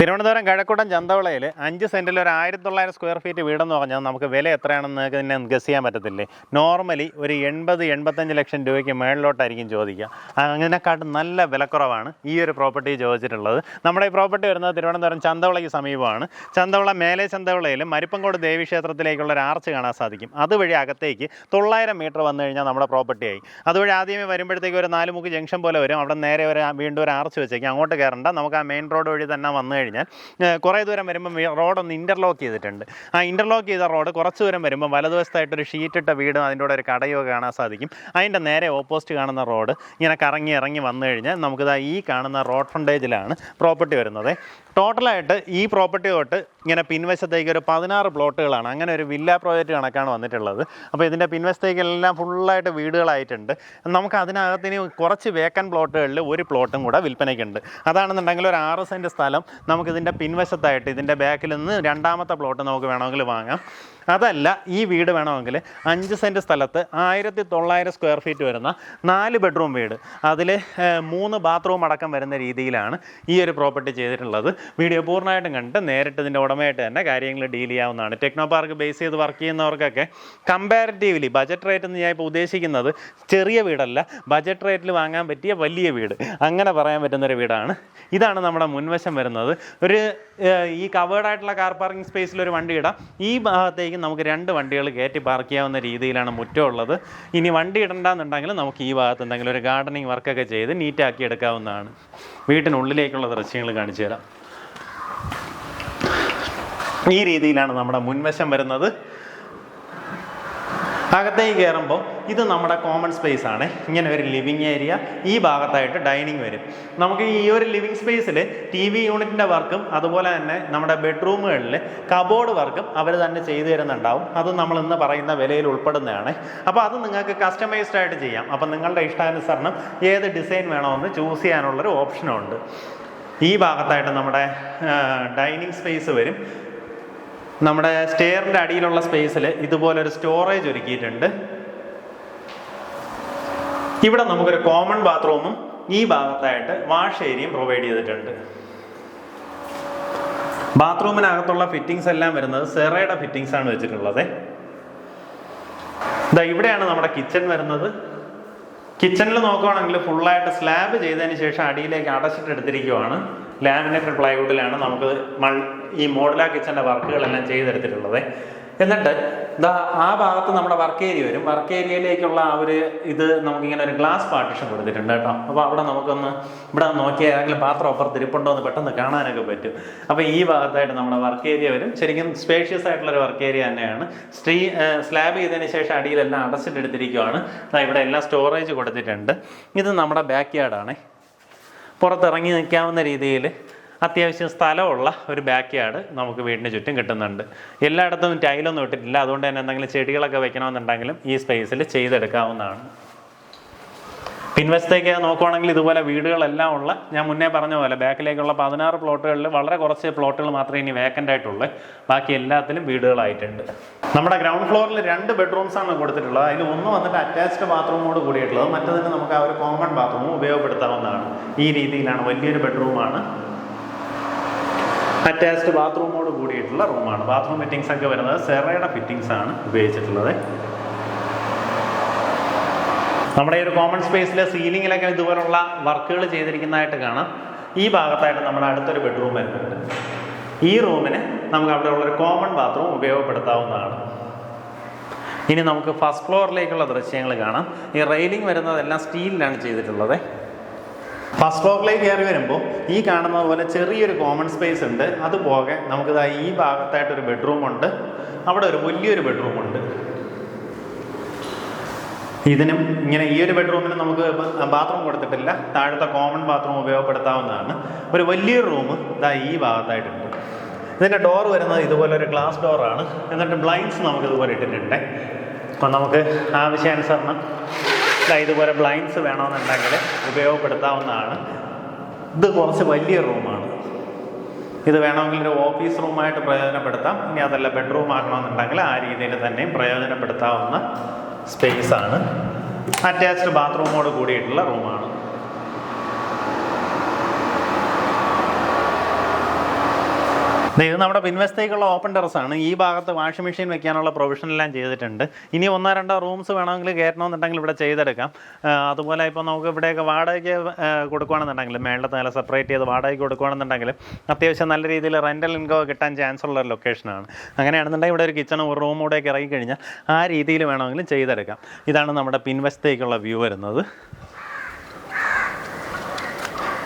തിരുവനന്തപുരം കഴക്കൂട്ടം ചന്തവിളയിൽ അഞ്ച് സെന്റിൽ ഒരു ആയിരത്തി തൊള്ളായിരം സ്ക്വയർ ഫീറ്റ് വീടെന്ന് പറഞ്ഞാൽ നമുക്ക് വില എത്രയാണെന്ന് തന്നെ ഗസ് ചെയ്യാൻ പറ്റത്തില്ലേ? നോർമലി ഒരു എൺപത് എൺപത്തഞ്ച് ലക്ഷം രൂപയ്ക്ക് മേളിലോട്ടായിരിക്കും ചോദിക്കുക. അങ്ങനെക്കാട്ടും നല്ല വിലക്കുറവാണ് ഈ ഒരു പ്രോപ്പർട്ടി ചോദിച്ചിട്ടുള്ളത്. നമ്മുടെ ഈ പ്രോപ്പർട്ടി വരുന്നത് തിരുവനന്തപുരം ചന്തവളയ്ക്ക് സമീപമാണ്. ചന്തവള മേലെ ചന്തവിളയിൽ മരിപ്പങ്കോട് ദേവീക്ഷേത്രത്തിലേക്കുള്ള ഒരു ആർച്ച് കാണാൻ സാധിക്കും. അതുവഴി അകത്തേക്ക് തൊള്ളായിരം മീറ്റർ വന്നു കഴിഞ്ഞാൽ നമ്മുടെ പ്രോപ്പർട്ടിയായി അതുവഴി ആദ്യമേ വരുമ്പോഴത്തേക്ക് ഒരു നാലുമുക്ക് ജംഗ്ഷൻ പോലെ വരും. അവിടെ നേരെ ഒരു വീണ്ടും ഒരു ആർച്ച് വെച്ചേക്കും. അങ്ങോട്ട് കയറണ്ട. നമുക്ക് ആ മെയിൻ റോഡ് വഴി തന്നെ വന്നു കഴിഞ്ഞാൽ കുറേ ദൂരം വരുമ്പം റോഡൊന്ന് ഇന്റർലോക്ക് ചെയ്തിട്ടുണ്ട്. ആ ഇന്റർലോക്ക് ചെയ്ത റോഡ് കുറച്ച് ദൂരം വരുമ്പം വലതുവശത്തായിട്ടൊരു ഷീറ്റിട്ട വീടും അതിന്റെ കൂടെ ഒരു കടയോ കാണാൻ സാധിക്കും. അതിന്റെ നേരെ ഓപ്പോസിറ്റ് കാണുന്ന റോഡ് ഇങ്ങനെ കറങ്ങി ഇറങ്ങി വന്നു കഴിഞ്ഞാൽ നമുക്കിതാ ഈ കാണുന്ന റോഡ് ഫ്രണ്ടേജിലാണ് പ്രോപ്പർട്ടി വരുന്നത്. ടോട്ടലായിട്ട് ഈ പ്രോപ്പർട്ടി തൊട്ട് ഇങ്ങനെ പിൻവശത്തേക്ക് ഒരു പതിനാറ് പ്ലോട്ടുകളാണ് അങ്ങനെ ഒരു വില്ല പ്രോജക്റ്റ് കണക്കാണ് വന്നിട്ടുള്ളത്. അപ്പോൾ ഇതിന്റെ പിൻവശത്തേക്കെല്ലാം ഫുള്ളായിട്ട് വീടുകളായിട്ടുണ്ട്. നമുക്ക് അതിനകത്തിന് കുറച്ച് വേക്കൻ പ്ലോട്ടുകളിൽ ഒരു പ്ലോട്ടും കൂടെ വിൽപ്പനയ്ക്കുണ്ട്. അതാണെന്നുണ്ടെങ്കിൽ ഒരു ആറ് സെന്റ് സ്ഥലം നമുക്കിതിന്റെ പിൻവശത്തായിട്ട് ഇതിന്റെ ബാക്കിൽ നിന്ന് രണ്ടാമത്തെ പ്ലോട്ട് നമുക്ക് വേണമെങ്കിൽ വാങ്ങാം. അതല്ല ഈ വീട് വേണമെങ്കിൽ അഞ്ച് സെന്റ് സ്ഥലത്ത് ആയിരത്തി തൊള്ളായിരം സ്ക്വയർ ഫീറ്റ് വരുന്ന നാല് ബെഡ്റൂം വീട്. അതിൽ മൂന്ന് ബാത്റൂം അടക്കം വരുന്ന രീതിയിലാണ് ഈ ഒരു പ്രോപ്പർട്ടി ചെയ്തിട്ടുള്ളത്. വീഡിയോ പൂർണമായിട്ടും കണ്ടിട്ട് നേരിട്ട് ഇതിന്റെ ഉടമയായിട്ട് തന്നെ കാര്യങ്ങൾ ഡീൽ ചെയ്യാവുന്നതാണ്. ടെക്നോ പാർക്ക് ബേസ് ചെയ്ത് വർക്ക് ചെയ്യുന്നവർക്കൊക്കെ കമ്പാരിറ്റീവ്ലി ബജറ്റ് റേറ്റ് എന്ന് ഞാൻ ഇപ്പോൾ ഉദ്ദേശിക്കുന്നത് ചെറിയ വീടല്ല. ബജറ്റ് റേറ്റിൽ വാങ്ങാൻ പറ്റിയ വലിയ വീട്. അങ്ങനെ പറയാൻ പറ്റുന്നൊരു വീടാണ്. ഇതാണ് നമ്മുടെ മുൻവശം വരുന്നത്. ഒരു ഈ കവേർഡായിട്ടുള്ള കാർ പാർക്കിംഗ് സ്പേസിൽ ഒരു വണ്ടി ഇടാം. ഈ ഭാഗത്തേക്ക് നമുക്ക് രണ്ട് വണ്ടികൾ കയറ്റി പാർക്ക് ചെയ്യാവുന്ന രീതിയിലാണ് മുറ്റം ഉള്ളത് ഇനി വണ്ടി ഇടണ്ടെന്നുണ്ടെങ്കിൽ നമുക്ക് ഈ ഭാഗത്ത് എന്തെങ്കിലും ഒരു ഗാർഡനിങ് വർക്കൊക്കെ ചെയ്ത് നീറ്റാക്കി എടുക്കാവുന്നതാണ്. വീട്ടിനുള്ളിലേക്കുള്ള ദൃശ്യങ്ങൾ കാണിച്ചു തരാം. ഈ രീതിയിലാണ് നമ്മുടെ മുൻവശം വരുന്നത്. അകത്തേക്ക് കയറുമ്പോൾ ഇത് നമ്മുടെ കോമൺ സ്പേസ് ആണ്. ഇങ്ങനെ ഒരു ലിവിങ് ഏരിയ ഈ ഭാഗത്തായിട്ട് ഡൈനിങ് വരും. നമുക്ക് ഈ ഒരു ലിവിങ് സ്പേസിൽ ടി വി യൂണിറ്റിന്റെ വർക്കും അതുപോലെ തന്നെ നമ്മുടെ ബെഡ്റൂമുകളിൽ കബോർഡ് വർക്കും അവർ തന്നെ ചെയ്തു തരുന്നുണ്ടാവും. അത് നമ്മൾ ഇന്ന് പറയുന്ന വിലയിൽ ഉൾപ്പെടുന്നതാണ്. അപ്പോൾ അത് നിങ്ങൾക്ക് കസ്റ്റമൈസ്ഡ് ആയിട്ട് ചെയ്യാം. അപ്പോൾ നിങ്ങളുടെ ഇഷ്ടാനുസരണം ഏത് ഡിസൈൻ വേണമെന്ന് ചൂസ് ചെയ്യാനുള്ളൊരു ഓപ്ഷനുണ്ട് ഈ ഭാഗത്തായിട്ട് നമ്മുടെ ഡൈനിങ് സ്പേസ് വരും. നമ്മുടെ സ്റ്റെയറിന്റെ അടിയിലുള്ള സ്പേസിൽ ഇതുപോലൊരു സ്റ്റോറേജ് ഒരുക്കിയിട്ടുണ്ട്. ഇവിടെ നമുക്കൊരു കോമൺ ബാത്റൂമും ഈ ഭാഗത്തായിട്ട് വാഷ് ഏരിയയും പ്രൊവൈഡ് ചെയ്തിട്ടുണ്ട്. ബാത്റൂമിനകത്തുള്ള ഫിറ്റിംഗ്സ് എല്ലാം വരുന്നത് സെറയുടെ ഫിറ്റിംഗ്സ് ആണ് വെച്ചിട്ടുള്ളത്. ഇതാ ഇവിടെയാണ് നമ്മുടെ കിച്ചൺ വരുന്നത്. കിച്ചണിൽ നോക്കുവാണെങ്കിൽ ഫുള്ളായിട്ട് സ്ലാബ് ചെയ്തതിന് ശേഷം അടിയിലേക്ക് അടച്ചിട്ട് എടുത്തിരിക്കുവാണ്. ലാമിനേറ്റഡ് പ്ലൈവുഡിലാണ് നമുക്ക് മൾ ഈ മോഡുലാർ കിച്ചന്റെ വർക്കുകളെല്ലാം ചെയ്തെടുത്തിട്ടുള്ളത്. എന്നിട്ട് ദാ ആ ഭാഗത്ത് നമ്മുടെ വർക്ക് ഏരിയ വരും. വർക്ക് ഏരിയയിലേക്കുള്ള ആ ഒരു ഇത് നമുക്കിങ്ങനെ ഒരു ഗ്ലാസ് പാർട്ടിഷൻ കൊടുത്തിട്ടുണ്ട് കേട്ടോ. അപ്പോൾ അവിടെ നമുക്കൊന്ന് ഇവിടെ നോക്കിയാൽ ഏതെങ്കിലും പാത്രം അപ്പുറത്ത് ഇരിപ്പുണ്ടോ എന്ന് പെട്ടെന്ന് കാണാനൊക്കെ പറ്റും. അപ്പോൾ ഈ ഭാഗത്തായിട്ട് നമ്മുടെ വർക്ക് ഏരിയ വരും. ശരിക്കും സ്പേഷ്യസ് ആയിട്ടുള്ള ഒരു വർക്ക് ഏരിയ തന്നെയാണ്. സ്ട്രീ സ്ലാബ് ചെയ്തതിന് ശേഷം അടിയിലെല്ലാം അടച്ചിട്ടെടുത്തിരിക്കുവാണ് ഇവിടെ എല്ലാം സ്റ്റോറേജ് കൊടുത്തിട്ടുണ്ട്. ഇത് നമ്മുടെ ബാക്ക് യാർഡാണ് പുറത്തിറങ്ങി നിൽക്കാവുന്ന രീതിയിൽ അത്യാവശ്യം സ്ഥലമുള്ള ഒരു ബാക്ക് യാർഡ് നമുക്ക് വീടിന് ചുറ്റും കിട്ടുന്നുണ്ട്. എല്ലായിടത്തും ടൈലൊന്നും ഇട്ടിട്ടില്ല. അതുകൊണ്ട് തന്നെ എന്തെങ്കിലും ചെടികളൊക്കെ വെക്കണമെന്നുണ്ടെങ്കിലും ഈ സ്പേസിൽ ചെയ്തെടുക്കാവുന്നതാണ്. പിൻവശത്തേക്ക് നോക്കുവാണെങ്കിൽ ഇതുപോലെ വീടുകളെല്ലാം ഉള്ള ഞാൻ മുന്നേ പറഞ്ഞ പോലെ ബാക്കിലേക്കുള്ള പതിനാറ് പ്ലോട്ടുകളിൽ വളരെ കുറച്ച് പ്ലോട്ടുകൾ മാത്രമേ ഇനി വേക്കന്റ് ആയിട്ടുള്ളൂ. ബാക്കി എല്ലാത്തിലും വീടുകളായിട്ടുണ്ട്. നമ്മുടെ ഗ്രൗണ്ട് ഫ്ലോറിൽ രണ്ട് ബെഡ്റൂംസ് ആണ് കൊടുത്തിട്ടുള്ളത്. അതിൽ ഒന്ന് വന്നിട്ട് അറ്റാച്ച്ഡ് ബാത്റൂമോട് കൂടിയിട്ടുള്ളത്. മറ്റതിന് നമുക്ക് ആ ഒരു കോമൺ ബാത്റൂമും ഉപയോഗപ്പെടുത്താവുന്നതാണ്. ഈ രീതിയിലാണ് വലിയൊരു ബെഡ്റൂമാണ് അറ്റാച്ച്ഡ് ബാത്റൂമോട് കൂടിയിട്ടുള്ള റൂമാണ് ബാത്റൂം ഫിറ്റിങ്സ് ഒക്കെ വരുന്നത് സെറയുടെ ഫിറ്റിങ്സ് ആണ് ഉപയോഗിച്ചിട്ടുള്ളത്. നമ്മുടെ ഈ ഒരു കോമൺ സ്പേസിലെ സീലിങ്ങിലൊക്കെ ഇതുപോലുള്ള വർക്കുകൾ ചെയ്തിരിക്കുന്നതായിട്ട് കാണാം. ഈ ഭാഗത്തായിട്ട് നമ്മുടെ അടുത്തൊരു ബെഡ്റൂം വരുന്നുണ്ട്. ഈ റൂമിന് നമുക്ക് അവിടെ ഉള്ളൊരു കോമൺ ബാത്റൂം ഉപയോഗപ്പെടുത്താവുന്നതാണ്. ഇനി നമുക്ക് ഫസ്റ്റ് ഫ്ലോറിലേക്കുള്ള ദൃശ്യങ്ങൾ കാണാം. ഈ റെയിലിംഗ് വരുന്നതെല്ലാം സ്റ്റീലിലാണ് ചെയ്തിട്ടുള്ളത്. ഫസ്റ്റ് ഫ്ലോറിലേക്ക് കയറി വരുമ്പോൾ ഈ കാണുന്ന പോലെ ചെറിയൊരു കോമൺ സ്പേസ് ഉണ്ട്. അതുപോകെ നമുക്കിതാ ഈ ഭാഗത്തായിട്ടൊരു ബെഡ്റൂം ഉണ്ട്. അവിടെ ഒരു വലിയൊരു ബെഡ്റൂം ഉണ്ട്. ഇതിനും ഇങ്ങനെ ഈ ഒരു ബെഡ്റൂമിന് നമുക്ക് ബാത്റൂം കൊടുത്തിട്ടില്ല. താഴത്തെ കോമൺ ബാത്റൂം ഉപയോഗപ്പെടുത്താവുന്നതാണ്. ഒരു വലിയ റൂം ഇതാ ഈ ഭാഗത്തായിട്ടുണ്ട്. ഇതിന്റെ ഡോർ വരുന്നത് ഇതുപോലെ ഒരു ഗ്ലാസ് ഡോറാണ് എന്നിട്ട് ബ്ലൈൻഡ്സ് നമുക്ക് ഇതുപോലെ ഇട്ടിട്ടുണ്ട്. അപ്പം നമുക്ക് ആവശ്യാനുസരണം ഇതുപോലെ ബ്ലൈൻഡ്സ് വേണമെന്നുണ്ടെങ്കിൽ ഉപയോഗപ്പെടുത്താവുന്നതാണ്. ഇത് കുറച്ച് വലിയ റൂമാണ് ഇത് വേണമെങ്കിൽ ഒരു ഓഫീസ് റൂമായിട്ട് പ്രയോജനപ്പെടുത്താം. ഇനി അതല്ല ബെഡ്റൂം ആക്കണമെന്നുണ്ടെങ്കിൽ ആ രീതിയിൽ തന്നെയും പ്രയോജനപ്പെടുത്താവുന്ന സ്പേസ് ആണ് അറ്റാച്ച്ഡ് ബാത്റൂമോട് കൂടിയിട്ടുള്ള റൂമാണ്. ഇത് നമ്മുടെ പിൻവശത്തേക്കുള്ള ഓപ്പൺ ടെറസ് ആണ്. ഈ ഭാഗത്ത് വാഷിംഗ് മെഷീൻ വെക്കാനുള്ള പ്രൊവിഷൻ എല്ലാം ചെയ്തിട്ടുണ്ട്. ഇനി ഒന്നോ രണ്ടോ റൂംസ് വേണമെങ്കിൽ കയറണമെന്നുണ്ടെങ്കിൽ ഇവിടെ ചെയ്തെടുക്കാം. അതുപോലെ ഇപ്പോൾ നമുക്ക് ഇവിടെയൊക്കെ വാടകയ്ക്ക് കൊടുക്കുകയാണെന്നുണ്ടെങ്കിൽ മേളത്തെ നില സെപ്പറേറ്റ് ചെയ്ത് വാടകയ്ക്ക് കൊടുക്കുകയാണെന്നുണ്ടെങ്കിൽ അത്യാവശ്യം നല്ല രീതിയിൽ റെന്റൽ ഇൻകം കിട്ടാൻ ചാൻസ് ഉള്ള ലൊക്കേഷനാണ് അങ്ങനെയാണെന്നുണ്ടെങ്കിൽ ഇവിടെ ഒരു കിച്ചണും ഒരു റൂം കൂടെയൊക്കെ ഇറങ്ങിക്കഴിഞ്ഞാൽ ആ രീതിയിൽ വേണമെങ്കിലും ചെയ്തെടുക്കാം. ഇതാണ് നമ്മുടെ പിൻവശത്തേക്കുള്ള വ്യൂ വരുന്നത്.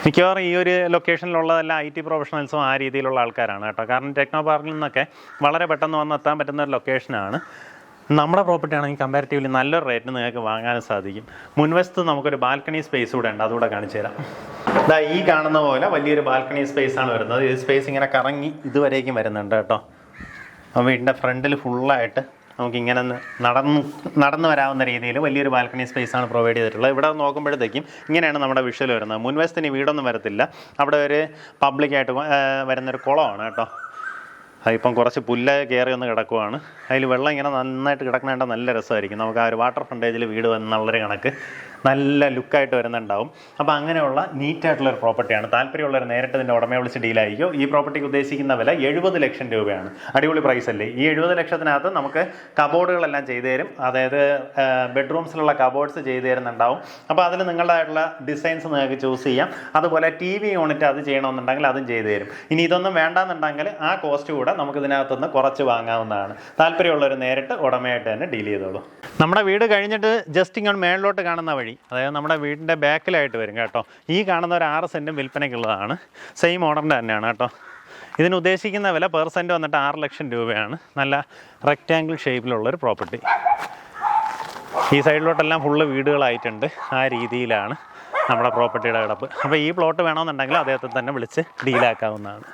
മിക്കവാറും ഈ ഒരു ലൊക്കേഷനിലുള്ളതെല്ലാം ഐ ടി പ്രൊഫഷണൽസും ആ രീതിയിലുള്ള ആൾക്കാരാണ് കേട്ടോ. കാരണം ടെക്നോ പാർക്കിൽ നിന്നൊക്കെ വളരെ പെട്ടെന്ന് വന്ന് എത്താൻ പറ്റുന്ന ഒരു ലൊക്കേഷനാണ് നമ്മുടെ പ്രോപ്പർട്ടി ആണെങ്കിൽ കമ്പാരിറ്റീവ്ലി നല്ലൊരു റേറ്റിന് നിങ്ങൾക്ക് വാങ്ങാൻ സാധിക്കും. മുൻവശത്ത് നമുക്കൊരു ബാൽക്കണി സ്പേസ് കൂടെ ഉണ്ട് അതുകൂടെ കാണിച്ചു തരാം. ഇതാ ഈ കാണുന്ന പോലെ വലിയൊരു ബാൽക്കണി സ്പേസ് ആണ് വരുന്നത്. ഈ സ്പേസ് ഇങ്ങനെ കറങ്ങി ഇതുവരേക്കും വരുന്നുണ്ട് കേട്ടോ. വീടിന്റെ ഫ്രണ്ടിൽ ഫുള്ളായിട്ട് നമുക്ക് ഇങ്ങനെ നടന്ന് നടന്നു വരാവുന്ന രീതിയിൽ വലിയൊരു ബാൽക്കണി സ്പേസ് ആണ് പ്രൊവൈഡ് ചെയ്തിട്ടുള്ളത്. ഇവിടെ നോക്കുമ്പോഴത്തേക്കും ഇങ്ങനെയാണ് നമ്മുടെ വിഷ്വൽ വരുന്നത്. മുൻവശത്തിന് വീടൊന്നും വരത്തില്ല. അവിടെ ഒരു പബ്ലിക്കായിട്ട് വരുന്നൊരു കുളമാണ് കേട്ടോ. അതിപ്പം കുറച്ച് പുല്ല് കയറി ഒന്ന് കിടക്കുവാണ്. അതിൽ വെള്ളം ഇങ്ങനെ നന്നായിട്ട് കിടക്കണേണ്ട നല്ല രസമായിരിക്കും. നമുക്ക് ആ ഒരു വാട്ടർ ഫ്രണ്ടേജിൽ വീട് വന്നുള്ളൊരു കണക്ക്. നല്ല ലുക്കായിട്ട് വരുന്നുണ്ടാവും. അപ്പോൾ അങ്ങനെയുള്ള നീറ്റായിട്ടുള്ള ഒരു പ്രോപ്പർട്ടിയാണ്. താല്പര്യമുള്ളവർ നേരിട്ട് ഇതിന്റെ ഉടമയെ വിളിച്ച് ഡീലായിരിക്കും ഈ പ്രോപ്പർട്ടിക്ക് ഉദ്ദേശിക്കുന്ന വില എഴുപത് ലക്ഷം രൂപയാണ്. അടിപൊളി പ്രൈസ് അല്ലേ? ഈ എഴുപത് ലക്ഷത്തിനകത്ത് നമുക്ക് കബോർഡുകളെല്ലാം ചെയ്തു തരും. അതായത് ബെഡ്റൂംസിലുള്ള കബോർഡ്സ് ചെയ്തു തരുന്നുണ്ടാവും. അപ്പോൾ അതിൽ നിങ്ങളുടേതായിട്ടുള്ള ഡിസൈൻസ് നിങ്ങൾക്ക് ചൂസ് ചെയ്യാം. അതുപോലെ ടി വി യൂണിറ്റ് അത് ചെയ്യണമെന്നുണ്ടെങ്കിൽ അതും ചെയ്തു തരും. ഇനി ഇതൊന്നും വേണ്ടാന്നുണ്ടെങ്കിൽ ആ കോസ്റ്റ് കൂടെ നമുക്ക് ഇതിനകത്തുനിന്ന് കുറച്ച് വാങ്ങാവുന്നതാണ്. താല്പര്യമുള്ളവർ നേരിട്ട് ഉടമയായിട്ട് തന്നെ ഡീൽ ചെയ്തോളൂ. നമ്മുടെ വീട് കഴിഞ്ഞിട്ട് ജസ്റ്റ് ഇങ്ങനെ മേളിലോട്ട് കാണുന്ന വഴി അതായത് നമ്മുടെ വീടിന്റെ ബാക്കിലായിട്ട് വരും കേട്ടോ. ഈ കാണുന്ന ഒരു ആറ് സെന്റും വിൽപ്പനയ്ക്കുള്ളതാണ്. സെയിം ഓർഡറിന്റെ തന്നെയാണ് കേട്ടോ. ഇതിന് ഉദ്ദേശിക്കുന്ന വില പെർ സെന്റ് വന്നിട്ട് ആറ് ലക്ഷം രൂപയാണ്. നല്ല റെക്റ്റാങ്കിൾ ഷേപ്പിലുള്ളൊരു പ്രോപ്പർട്ടി ഈ സൈഡിലോട്ടെല്ലാം ഫുള്ള് വീടുകളായിട്ടുണ്ട്. ആ രീതിയിലാണ് നമ്മുടെ പ്രോപ്പർട്ടിയുടെ കിടപ്പ്. അപ്പോൾ ഈ പ്ലോട്ട് വേണമെന്നുണ്ടെങ്കിൽ അദ്ദേഹത്തെ തന്നെ വിളിച്ച് ഡീലാക്കാവുന്നതാണ്